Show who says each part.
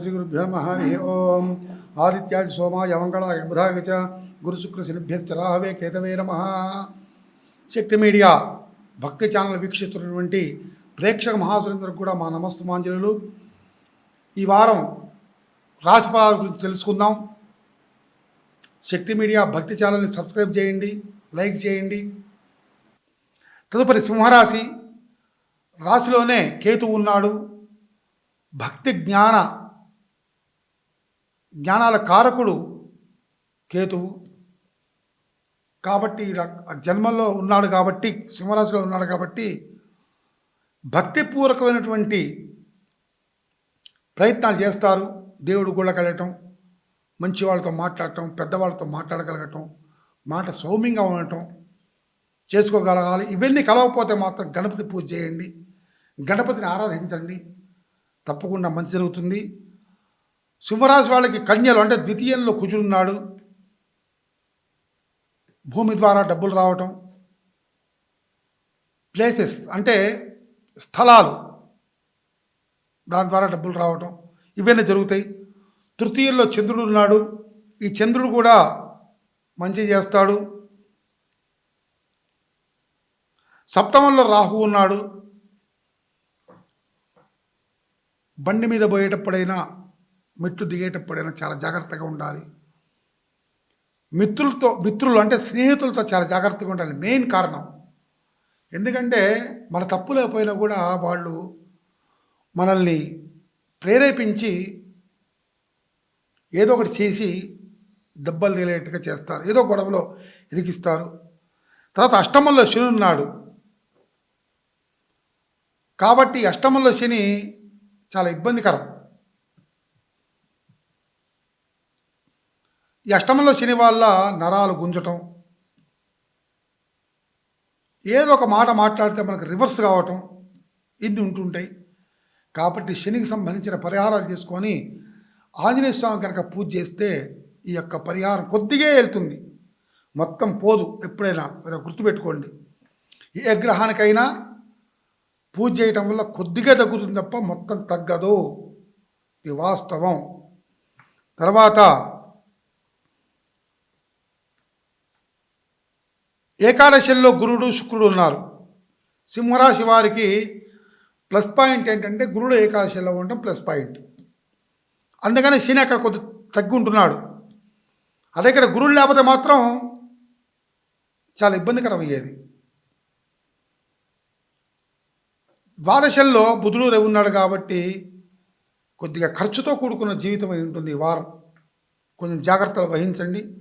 Speaker 1: శ్రీగురుభ్యో నమ హరి ఓం ఆదిత్యాది సోమాయ మంగళాయ బుధాయ చ గురుశుక్ర శనిభ్యశ్చ కేతవే నమ శక్తి మీడియా భక్తి ఛానల్ వీక్షిస్తున్నటువంటి ప్రేక్షక మహాసురేంద్రకు కూడా మా నమస్తమాంజలు ఈ వారం రాశిఫలాల గురించి తెలుసుకుందాం. శక్తి మీడియా భక్తి ఛానల్ని సబ్స్క్రైబ్ చేయండి లైక్ చేయండి. తదుపరి సింహరాశి. రాశిలోనే కేతు ఉన్నాడు. భక్తి జ్ఞాన జ్ఞానాల కారకుడు కేతువు. కాబట్టి ఇలా జన్మల్లో ఉన్నాడు కాబట్టి సింహరాశిలో ఉన్నాడు కాబట్టి భక్తిపూర్వకమైనటువంటి ప్రయత్నాలు చేస్తారు. దేవుడు గుళ్ళకెళ్ళటం మంచి వాళ్ళతో మాట్లాడటం పెద్దవాళ్ళతో మాట్లాడగలగటం మాట సౌమ్యంగా ఉండటం చేసుకోగలగాలి. ఇవన్నీ కలవకపోతే మాత్రం గణపతి పూజ చేయండి గణపతిని ఆరాధించండి. తప్పకుండా మంచి జరుగుతుంది. సింహరాశి వాళ్ళకి కన్యలు అంటే ద్వితీయంలో కుజుడున్నాడు భూమి ద్వారా డబ్బులు రావటం. ప్లేసెస్ అంటే స్థలాలు. దాని ద్వారా డబ్బులు రావటం. ఇవన్నీ జరుగుతాయి. తృతీయంలో చంద్రుడు ఉన్నాడు. ఈ చంద్రుడు కూడా మంచి చేస్తాడు. సప్తమంలో రాహు ఉన్నాడు. బండి మీద పోయేటప్పుడైనా మెట్లు దిగేటప్పుడైనా చాలా జాగ్రత్తగా ఉండాలి. మిత్రులతో మిత్రులు అంటే స్నేహితులతో చాలా జాగ్రత్తగా ఉండాలి. మెయిన్ కారణం. ఎందుకంటే మన తప్పు లేకపోయినా కూడా వాళ్ళు మనల్ని ప్రేరేపించి ఏదో ఒకటి చేసి దెబ్బలు తగిలేట్టుగా చేస్తారు. ఏదో గొడవలో ఇరికిస్తారు. తర్వాత అష్టమంలో శని ఉన్నాడు. కాబట్టి అష్టమంలో శని చాలా ఇబ్బందికరం. ఈ అష్టమంలో శని వల్ల నరాలు గుంజటం ఏదో ఒక మాట మాట్లాడితే మనకు రివర్స్ కావటం ఇన్ని ఉంటుంటాయి. కాబట్టి శనికి సంబంధించిన పరిహారాలు చేసుకొని ఆంజనేయ స్వామి కనుక పూజ చేస్తే ఈ యొక్క పరిహారం కొద్దిగా వెళ్తుంది. మొత్తం పోదు ఎప్పుడైనా. గుర్తుపెట్టుకోండి. ఏ గ్రహానికైనా పూజ చేయటం వల్ల కొద్దిగా తగ్గుతుంది తప్ప మొత్తం తగ్గదు. ఇది వాస్తవం. తర్వాత ఏకాదశిలో గురుడు శుక్రుడు ఉన్నారు. సింహరాశి వారికి ప్లస్ పాయింట్ ఏంటంటే గురుడు ఏకాదశిలో ఉండడం ప్లస్ పాయింట్. అందుకని శని అక్కడ కొద్ది తగ్గుంటున్నాడు. అదే ఇక్కడ గురుడు లేకపోతే మాత్రం చాలా ఇబ్బందికరం అయ్యేది ద్వాదశల్లో బుధుడు రవి ఉన్నాడు కాబట్టి కొద్దిగా ఖర్చుతో కూడుకున్న జీవితం అయి ఉంటుంది ఈ వారం. కొంచెం జాగ్రత్తలు వహించండి.